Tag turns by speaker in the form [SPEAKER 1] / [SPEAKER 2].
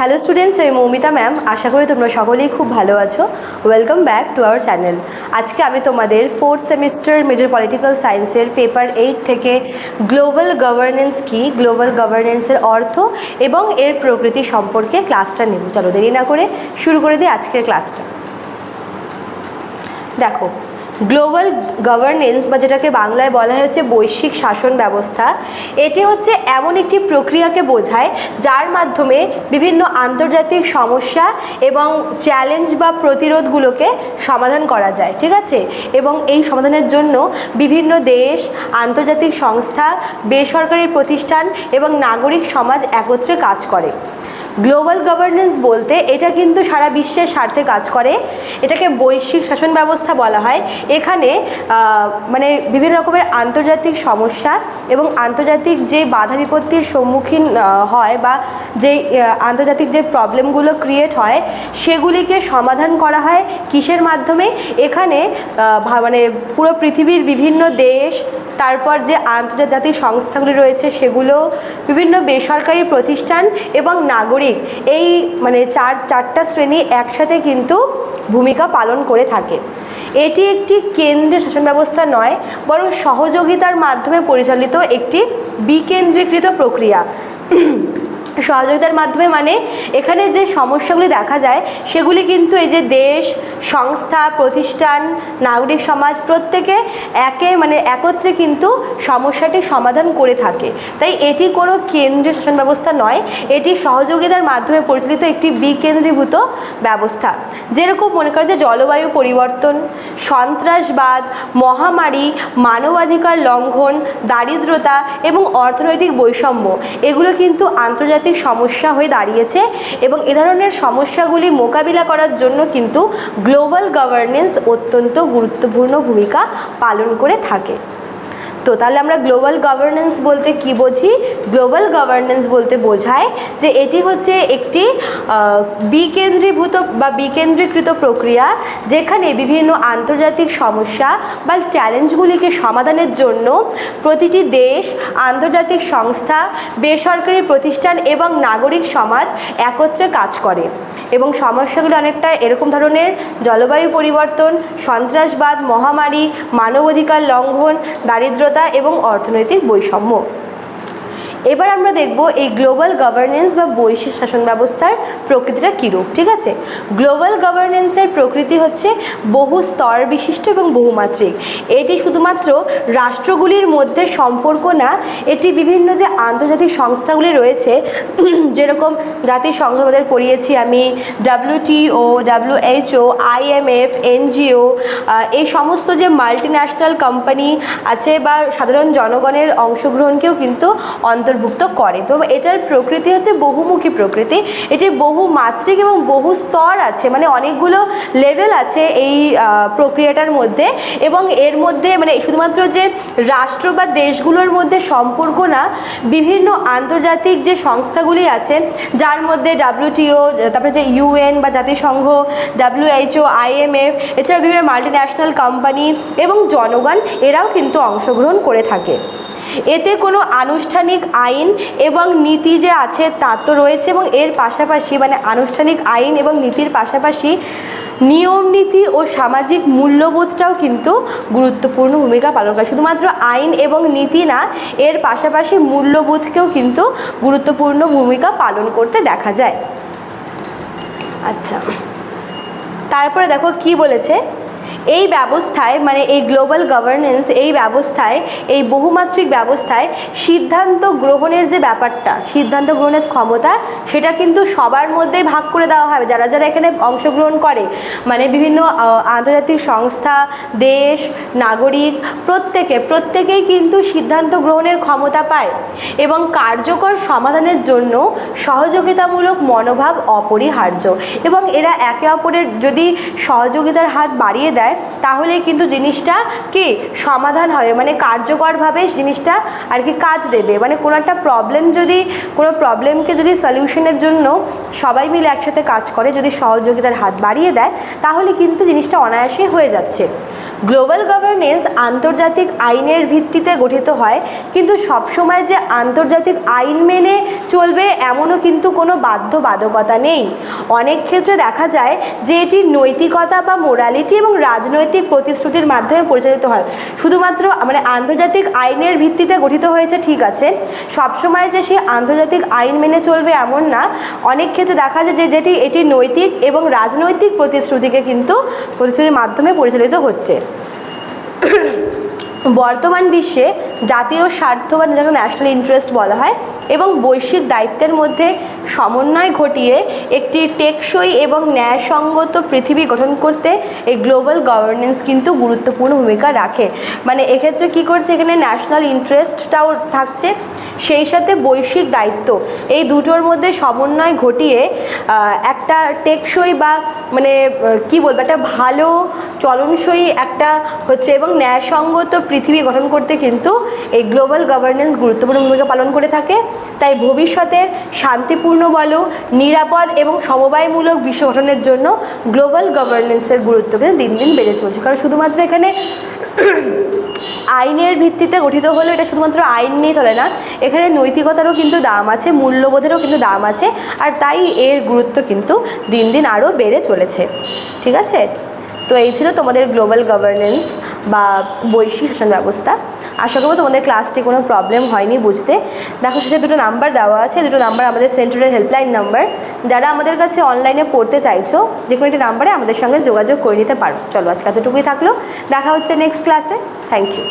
[SPEAKER 1] Hello students আমি Moumita ma'am আশা করি তোমরা সকলেই খুব ভালো আছো। Welcome back to our channel আজকে আমি তোমাদের ফোর্থ সেমিস্টার মেজর পলিটিক্যাল সায়েন্সের পেপার এইট থেকে গ্লোবাল গভর্নেন্স কি গ্লোবাল গভর্নেন্সের অর্থ এবং এর প্রকৃতি সম্পর্কে ক্লাসটা নেব। চলো দেরি না করে শুরু করে দিই আজকের ক্লাসটা দেখো গ্লোবাল গভর্নেন্স বা যেটাকে বাংলায় বলা হচ্ছে বৈশ্বিক শাসন ব্যবস্থা, এটি হচ্ছে এমন একটি প্রক্রিয়াকে বোঝায় যার মাধ্যমে বিভিন্ন আন্তর্জাতিক সমস্যা এবং চ্যালেঞ্জ বা প্রতিরোধগুলোকে সমাধান করা যায়, ঠিক আছে? এবং এই সমাধানের জন্য বিভিন্ন দেশ, আন্তর্জাতিক সংস্থা, বেসরকারি প্রতিষ্ঠান এবং নাগরিক সমাজ একত্রে কাজ করে। গ্লোবাল গভর্নেন্স বলতে এটা কিন্তু সারা বিশ্বের স্বার্থে কাজ করে। এটাকে বৈশ্বিক শাসন ব্যবস্থা বলা হয়। এখানে মানে বিভিন্ন রকমের আন্তর্জাতিক সমস্যা এবং আন্তর্জাতিক যে বাধা বিপত্তির সম্মুখীন হয় বা যে আন্তর্জাতিক যে প্রবলেমগুলো ক্রিয়েট হয়, সেগুলিকে সমাধান করা হয় কিসের মাধ্যমে? এখানে মানে পুরো পৃথিবীর বিভিন্ন দেশ তারপর যে আন্তর্জাতিক সংস্থাগুলি রয়েছে সেগুলো বিভিন্ন বেসরকারি প্রতিষ্ঠান এবং নাগরিক এই মানে চার, চারটা শ্রেণি একসাথে কিন্তু ভূমিকা পালন করে থাকে। এটি একটি কেন্দ্রীয় শাসন ব্যবস্থা নয়, বরং সহযোগিতার মাধ্যমে পরিচালিত একটি বিকেন্দ্রীকৃত প্রক্রিয়া। সহযোগিতার মাধ্যমে মানে এখানে যে সমস্যাগুলি দেখা যায়, সেগুলি কিন্তু এই যে দেশ, সংস্থা, প্রতিষ্ঠান, নাগরিক সমাজ প্রত্যেকে একে মানে একত্রে কিন্তু সমস্যাটি সমাধান করে থাকে। তাই এটি কোনো কেন্দ্রীয় শাসন ব্যবস্থা নয়, এটি সহযোগিতার মাধ্যমে পরিচালিত একটি বিকেন্দ্রীভূত ব্যবস্থা। যেরকম মনে করো যে জলবায়ু পরিবর্তন, সন্ত্রাসবাদ, মহামারী, মানবাধিকার লঙ্ঘন, দারিদ্রতা এবং অর্থনৈতিক বৈষম্য, এগুলো কিন্তু আন্তর্জাতিক সমস্যা হয়ে দাঁড়িয়েছে এবং এ ধরনের সমস্যাগুলি মোকাবিলা করার জন্য কিন্তু গ্লোবাল গভর্নেন্স অত্যন্ত গুরুত্বপূর্ণ ভূমিকা পালন করে থাকে। তো তাহলে আমরা গ্লোবাল গভর্নেন্স বলতে কি বুঝি? গ্লোবাল গভর্নেন্স বলতে বোঝায় যে এটি হচ্ছে একটি বিকেন্দ্রীভূত বা বিকেন্দ্রীকৃত প্রক্রিয়া যেখানে বিভিন্ন আন্তর্জাতিক সমস্যা বা চ্যালেঞ্জগুলিকে সমাধানের জন্য প্রতিটি দেশ, আন্তর্জাতিক সংস্থা, বেসরকারি প্রতিষ্ঠান এবং নাগরিক সমাজ একত্রে কাজ করে এবং সমস্যাগুলো অনেকটা এরকম ধরনের, জলবায়ু পরিবর্তন, সন্ত্রাসবাদ, মহামারী, মানবাধিকার লঙ্ঘন, দারিদ্রতা এবং অর্থনৈতিক বৈষম্য। এবার আমরা দেখব এই গ্লোবাল গভর্নেন্স বা বৈশ্বিক শাসন ব্যবস্থার প্রকৃতিটা কীরূপ, ঠিক আছে? গ্লোবাল গভর্নেন্সের প্রকৃতি হচ্ছে বহু স্তর বিশিষ্ট এবং বহুমাত্রিক। এটি শুধুমাত্র রাষ্ট্রগুলির মধ্যে সম্পর্ক না, এটি বিভিন্ন যে আন্তর্জাতিক সংস্থাগুলি রয়েছে, যেরকম জাতিসংঘ আমাদের পড়িয়েছি আমি ডাব্লিউটিও ডাব্লিউএইচও আইএমএফ এনজিও এই সমস্ত যে মাল্টি ন্যাশনাল কোম্পানি আছে বা সাধারণ জনগণের অংশগ্রহণকেও কিন্তু অন্তর্ভুক্ত করে। তো এটার প্রকৃতি হচ্ছে বহুমুখী প্রকৃতি। এটি বহু মাত্রিক এবং বহু স্তর আছে মানে অনেকগুলো লেভেল আছে এই প্রক্রিয়াটার মধ্যে। এবং এর মধ্যে মানে শুধুমাত্র যে রাষ্ট্র বা দেশগুলোর মধ্যে সম্পর্ক না, বিভিন্ন আন্তর্জাতিক যে সংস্থাগুলি আছে, যার মধ্যে ডাব্লিউটিও তারপরে যে ইউএন বা জাতিসংঘ ডাব্লিউএইচও আইএমএফ এছাড়া বিভিন্ন মাল্টি ন্যাশনাল কোম্পানি এবং জনগণ, এরাও কিন্তু অংশগ্রহণ করে থাকে। এতে কোনো আনুষ্ঠানিক আইন এবং নীতি যে আছে তা তো রয়েছে এবং এর পাশাপাশি মানে আনুষ্ঠানিক আইন এবং নীতির পাশাপাশি নিয়ম নীতি ও সামাজিক মূল্যবোধটাও কিন্তু গুরুত্বপূর্ণ ভূমিকা পালন করে। শুধুমাত্র আইন এবং নীতি না, এর পাশাপাশি মূল্যবোধকেও কিন্তু গুরুত্বপূর্ণ ভূমিকা পালন করতে দেখা যায়। আচ্ছা। তারপরে দেখো কি বলেছে? এই ব্যবস্থায় মানে এই গ্লোবাল গভর্নেন্স এই ব্যবস্থায়, এই বহুমাত্রিক ব্যবস্থায় সিদ্ধান্ত গ্রহণের যে ব্যাপারটা, সিদ্ধান্ত গ্রহণের ক্ষমতা, সেটা কিন্তু সবার মধ্যেই ভাগ করে দেওয়া হবে। যারা যারা এখানে অংশগ্রহণ করে মানে বিভিন্ন আন্তর্জাতিক সংস্থা, দেশ, নাগরিক, প্রত্যেকে, প্রত্যেকেই কিন্তু সিদ্ধান্ত গ্রহণের ক্ষমতা পায় এবং কার্যকর সমাধানের জন্য সহযোগিতামূলক মনোভাব অপরিহার্য এবং এরা একে অপরের যদি সহযোগিতার হাত বাড়িয়ে দেয় তাহলে কিন্তু জিনিসটা কি সমাধান হবে মানে কার্যকরভাবে জিনিসটা আর কি কাজ দেবে। মানে কোনো একটা প্রবলেম যদি, কোনো প্রবলেমকে যদি সলিউশনের জন্য সবাই মিলে একসাথে কাজ করে, যদি সহযোগিতার হাত বাড়িয়ে দেয়, তাহলে কিন্তু জিনিসটা অনায়াসে হয়ে যাচ্ছে। গ্লোবাল গভর্নেন্স আন্তর্জাতিক আইনের ভিত্তিতে গঠিত হয়, কিন্তু সবসময় যে আন্তর্জাতিক আইন মেনে চলবে এমনও কিন্তু কোনো বাধ্যবাধকতা নেই। অনেক ক্ষেত্রে দেখা যায় যে এটি নৈতিকতা বা মোরালিটি এবং রাজনৈতিক প্রতিশ্রুতির মাধ্যমে পরিচালিত হয়। শুধুমাত্র মানে আন্তর্জাতিক আইনের ভিত্তিতে গঠিত হয়েছে, ঠিক আছে। সবসময় যে সে আন্তর্জাতিক আইন মেনে চলবে এমন না। অনেক ক্ষেত্রে দেখা যায় যে যেটি, এটি নৈতিক এবং রাজনৈতিক প্রতিশ্রুতিকে কিন্তু, প্রতিশ্রুতির মাধ্যমে পরিচালিত হচ্ছে। বর্তমান বিশ্বে জাতীয় স্বার্থ বা যেটাকে ন্যাশনাল ইন্টারেস্ট বলা হয় এবং বৈশ্বিক দায়িত্বের মধ্যে সমন্বয় ঘটিয়ে একটি টেকসই এবং ন্যায়সঙ্গত পৃথিবী গঠন করতে এই গ্লোবাল গভর্নেন্স কিন্তু গুরুত্বপূর্ণ ভূমিকা রাখে। মানে এক্ষেত্রে কী করছে এখানে ন্যাশনাল ইন্টারেস্টটাও থাকছে, সেই সাথে বৈশ্বিক দায়িত্ব। এই দুটোর মধ্যে সমন্বয় ঘটিয়ে একটা টেকসই বা মানে কি বলব, একটা ভালো চলনসই একটা হচ্ছে এবং ন্যায়সঙ্গত পৃথিবী গঠন করতে কিন্তু এই গ্লোবাল গভর্নেন্স গুরুত্বপূর্ণ ভূমিকা পালন করে থাকে। তাই ভবিষ্যতের শান্তিপূর্ণ বলো, নিরাপদ এবং সমবায়মূলক বিশ্ব গঠনের জন্য গ্লোবাল গভর্নেন্সের গুরুত্ব কিন্তু দিন দিন বেড়ে চলছে। কারণ শুধুমাত্র এখানে আইনের ভিত্তিতে গঠিত হলেও এটা শুধুমাত্র আইন নিয়ে চলে না, এখানে নৈতিকতারও কিন্তু দাম আছে, মূল্যবোধেরও কিন্তু দাম আছে, আর তাই এর গুরুত্ব কিন্তু দিন দিন আরও বেড়ে চলেছে। ঠিক আছে? তো এই ছিল তোমাদের গ্লোবাল গভর্নেন্স বা বৈশ্বিক শাসন ব্যবস্থা। আশা করব তোমাদের ক্লাসটি কোনো প্রবলেম হয়নি বুঝতে। দেখো সেটা দুটো নাম্বার দেওয়া আছে। দুটো নাম্বার আমাদের সেন্ট্রালের হেল্পলাইন নাম্বার যারা আমাদের কাছে অনলাইনে পড়তে চাইছো, যে কোনো একটি নাম্বারে আমাদের সঙ্গে যোগাযোগ করে নিতে পারো। চলো আজকে এতটুকুই থাকল। দেখা হচ্ছে নেক্সট ক্লাসে থ্যাংক ইউ